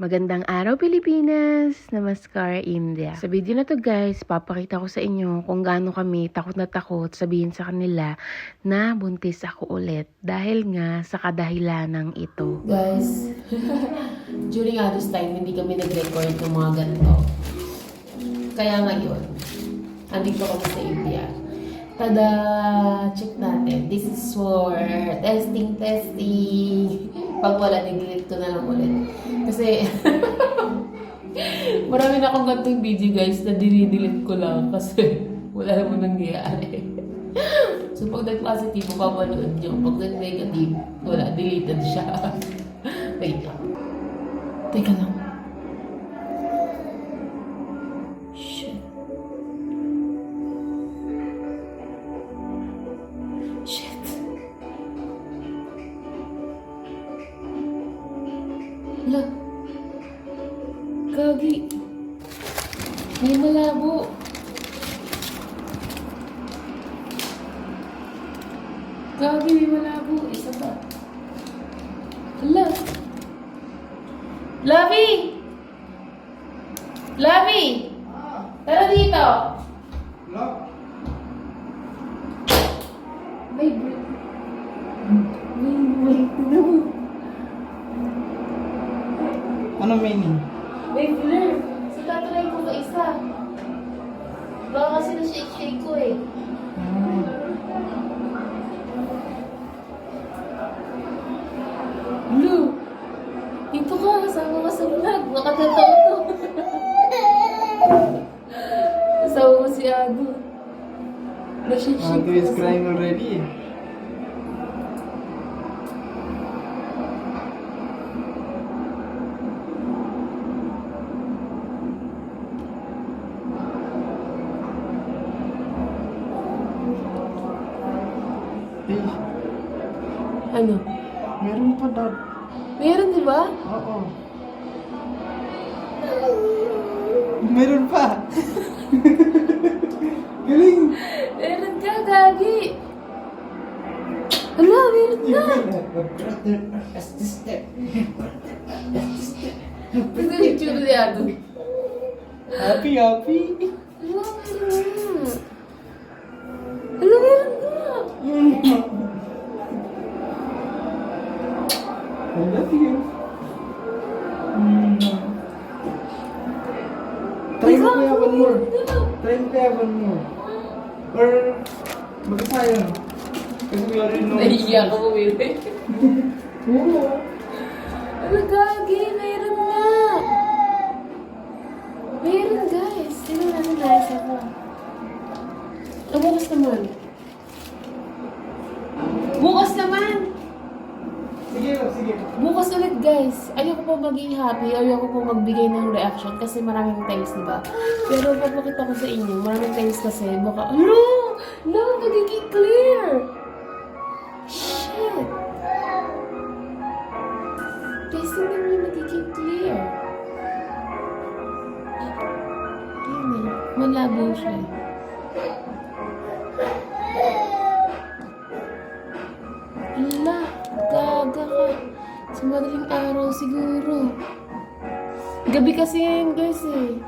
Magandang araw Pilipinas! Namaskar India. Sa video na to guys, papakita ko sa inyo kung gaano kami takot na takot sabihin sa kanila na buntis ako ulit dahil nga sa kadahilanang ito. Guys, during others time, hindi kami nag-record ng mga ganito. Kaya ngayon, andito kami sa India. Tada! Check natin. This is for testing, testing. Pag wala, nag-delete ko na lang ulit. Kasi, marami na akong ganitong video guys na dinidelete ko lang kasi wala naman nangyayari. so, pag nag-positive, mapapanood nyo. Pag nag-negative, wala, deleted siya. Wait lang. Teka lang. Hala. Gagi. May malabo. Gagi, may malabo. Isa pa. Hala. Lavi! Lavi! Tara dito! Br- May Ano meaning? May blur. So tatry ko pa isa. Baka kasi na-shake-shake ko eh. Ano? meron pa dad. Meron, di ba? Oo. Meron pa. Galing. Meron ka, Gagi! Hala, meron You na! can have a brother as the step. Ito yung itsura ni. Happy, happy. Mm. Try mo kaya one more. Try mo kaya one more. Or, baka tayo. Kasi we already know. Nahiya ka bumili. Oo. Hala, Gagi! Meron na! Meron, guys! Tingnan natin na isa ko. Ah, bukas naman. Bukas naman! Sige, love, sige. Bukas ulit guys, ayoko po maging happy, ayoko po magbigay ng reaction kasi maraming times, di ba? Pero papakita ko sa inyo, maraming times kasi baka, no! No, magiging clear! Shit! Guys, hindi mo magiging clear. Ayun eh, malabo siya. Madaling araw siguro. Gabi kasi yan guys eh.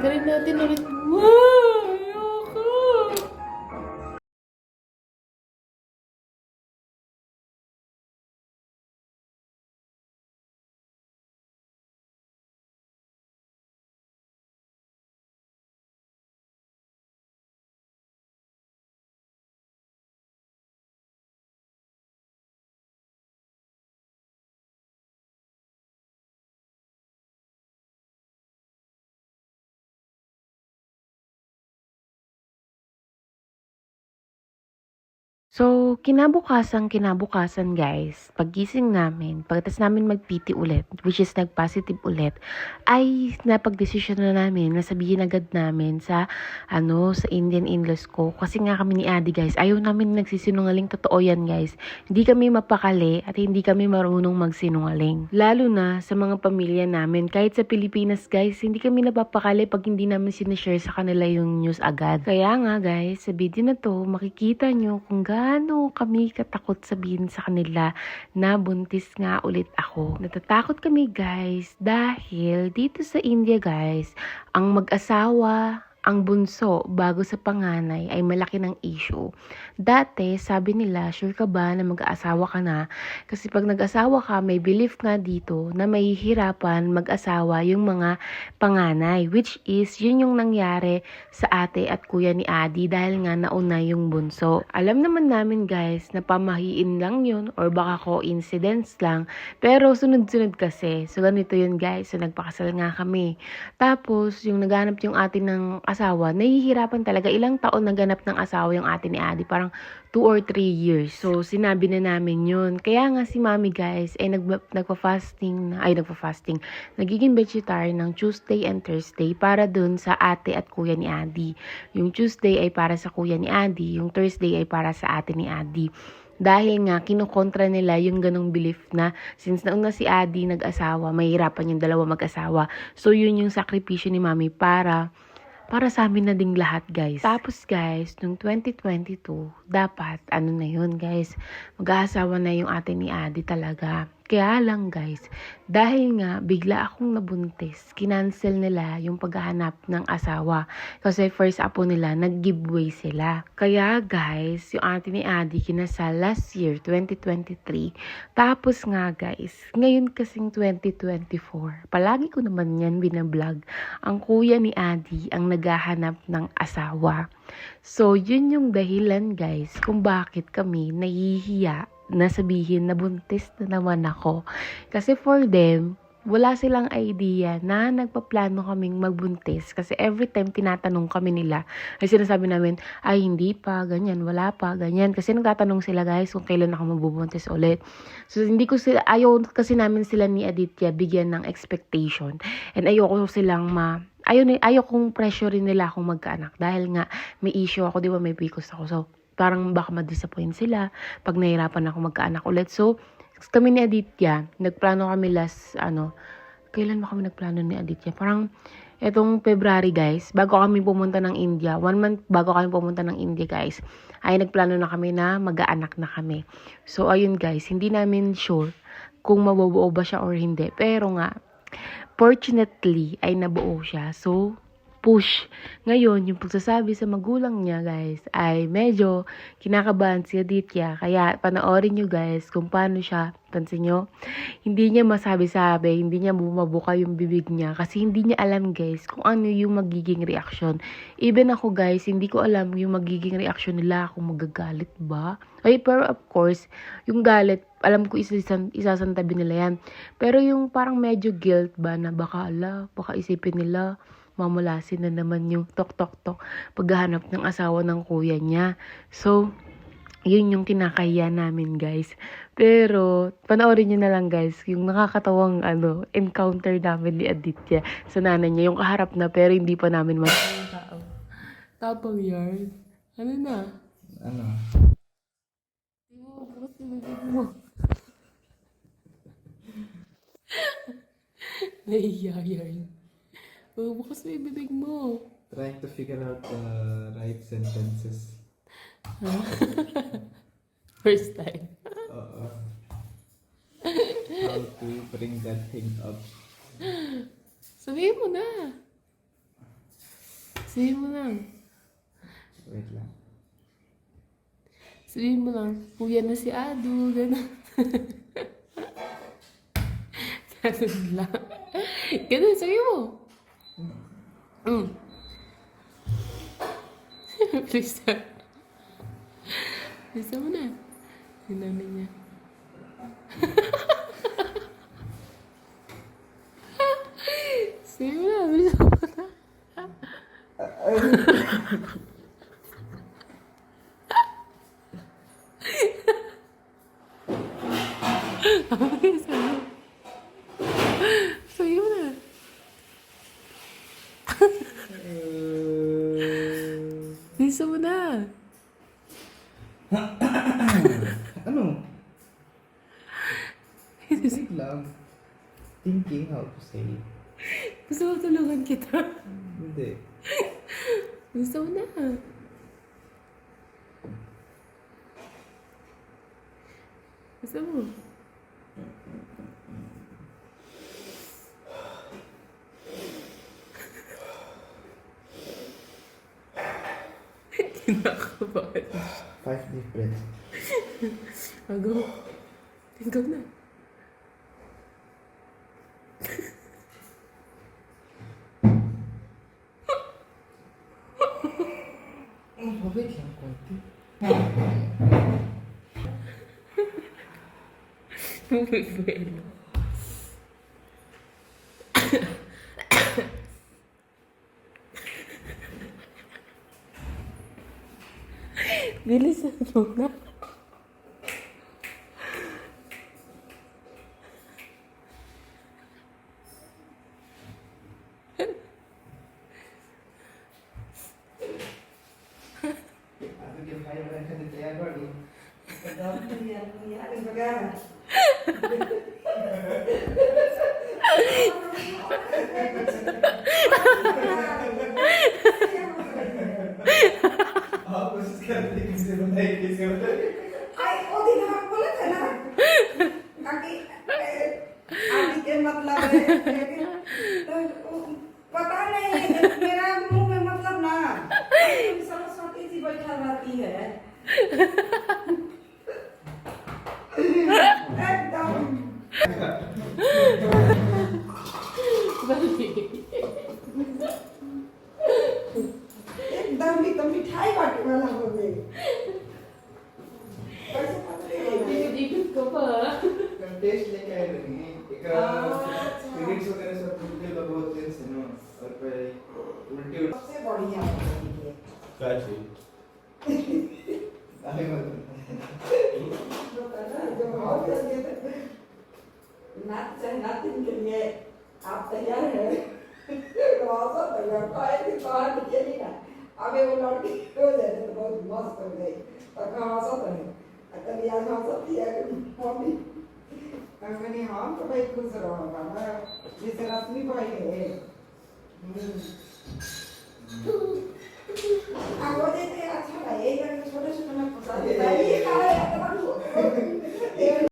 Galing natin ulit. Wow! So, kinabukasan, kinabukasan guys, paggising namin, pagkatapos namin mag-PT ulit, which is nag-positive ulit, ay napag-desisyon na namin na sabihin agad namin sa, ano, sa Indian in-laws ko. Kasi nga kami ni Adi guys, ayaw namin nagsisinungaling, totoo yan guys. Hindi kami mapakali at hindi kami marunong magsinungaling. Lalo na sa mga pamilya namin, kahit sa Pilipinas guys, hindi kami napapakali pag hindi namin sinashare sa kanila yung news agad. Kaya nga guys, sa video na to, makikita nyo kung gaano gaano kami katakot sabihin sa kanila na buntis nga ulit ako. Natatakot kami guys dahil dito sa India guys, ang mag-asawa, ang bunso bago sa panganay ay malaki ng issue. Dati, sabi nila, sure ka ba na mag-aasawa ka na? Kasi pag nag-asawa ka, may belief nga dito na mahihirapan mag-asawa yung mga panganay. Which is, yun yung nangyari sa ate at kuya ni Adi dahil nga nauna yung bunso. Alam naman namin guys na pamahiin lang yun or baka coincidence lang. Pero sunod-sunod kasi. So ganito yun guys. So nagpakasal nga kami. Tapos, yung naghanap yung ate ng asawa, nahihirapan talaga. Ilang taon naganap ng asawa yung ate ni Adi. Parang 2 or 3 years. So, sinabi na namin yun. Kaya nga si mami guys, ay nag nagpa-fasting, na- ay nagpa-fasting, nagiging vegetarian ng Tuesday and Thursday para dun sa ate at kuya ni Adi. Yung Tuesday ay para sa kuya ni Adi, yung Thursday ay para sa ate ni Adi. Dahil nga, kinukontra nila yung ganong belief na since nauna si Adi nag-asawa, mahirapan yung dalawa mag-asawa. So, yun yung sakripisyo ni mami para para sa amin na ding lahat, guys. Tapos, guys, nung 2022, dapat, ano na yun, guys, mag-aasawa na yung ate ni Adi talaga. Kaya lang, guys, dahil nga, bigla akong nabuntis, kinancel nila yung paghahanap ng asawa. Kasi first apo nila, nag-giveaway sila. Kaya, guys, yung ate ni Adi kinasal last year, 2023. Tapos nga, guys, ngayon kasing 2024, palagi ko naman yan binablog ang kuya ni Adi ang naghahanap ng asawa. So, yun yung dahilan guys kung bakit kami nahihiya na sabihin na buntis na naman ako. Kasi for them, wala silang idea na nagpaplano kaming magbuntis. Kasi every time tinatanong kami nila, ay sinasabi namin, ay hindi pa, ganyan, wala pa, ganyan. Kasi nagtatanong sila guys kung kailan ako mabubuntis ulit. So hindi ko sila, ayaw kasi namin sila ni Aditya bigyan ng expectation. And ayoko silang ma, ayaw, ayaw kong pressure nila akong magkaanak. Dahil nga, may issue ako, di ba, may PCOS ako. So, parang baka ma-disappoint sila pag nahirapan ako magkaanak ulit. So, kami ni Aditya, nagplano kami last, ano, kailan ba kami nagplano ni Aditya? Parang, etong February, guys, bago kami pumunta ng India, one month bago kami pumunta ng India, guys, ay nagplano na kami na mag-aanak na kami. So, ayun, guys, hindi namin sure kung mabubuo ba siya or hindi. Pero nga, fortunately, ay nabuo siya. So, push. Ngayon, yung pagsasabi sa magulang niya, guys, ay medyo kinakabahan si Aditya. Kaya, panoorin nyo, guys, kung paano siya, pansin nyo, hindi niya masabi-sabi, hindi niya bumabuka yung bibig niya. Kasi hindi niya alam, guys, kung ano yung magiging reaksyon. Even ako, guys, hindi ko alam yung magiging reaksyon nila kung magagalit ba. Ay, pero of course, yung galit, alam ko isasan, isasantabi nila yan. Pero yung parang medyo guilt ba na baka ala, baka isipin nila, mamulasin na naman yung tok-tok-tok paghahanap ng asawa ng kuya niya. So, yun yung kinakahiya namin, guys. Pero, panoorin nyo na lang, guys, yung nakakatawang, ano, encounter namin ni Aditya sa nanay niya. Yung kaharap na, pero hindi pa namin mas... tao. Tapang yarn. Ano na? Ano? Bukas yung bukas mo yung bibig mo. Trying to figure out the right sentences. First time. Oo. How to bring that thing up. Sabihin mo na. Sabihin mo lang. Wait lang. Sabihin mo lang, kuya na si Adu, gano'n. Ganun lang. Ganun, sabihin mo. Mm. Please stop. Please mo na. Yung nanay niya. Wait lang. Thinking how to say. Gusto mo tulungan kita. Hindi. Gusto mo na. Gusto mo? Kinakabahan. Five deep breaths. Ago. Ikaw na. Oh, wait lang, konti. Bueno. Bilisan mo na. Ako Saraswati जी बैठा रहती है एकदम एकदम तो मिठाई वाटून लागले टेस्ट लेके आए लगे एकरा मिनट्स वगैरह सब उल्टे लगो होते हैं ना। और पे उल्टी सबसे बढ़िया क्या चीज़? तैयार है। नवाब साहब तैयार। काहे की बाहर निकली ना। अबे वो लड़की हो जाए तो बहुत मस्त हो गई। तो कहाँ सब है तब यार हाँ सब किया मम्मी? मैंने हाँ तो भाई खुश रहो बाबा। जैसे रश्मि भाई छोटे छोटे है। हम्म।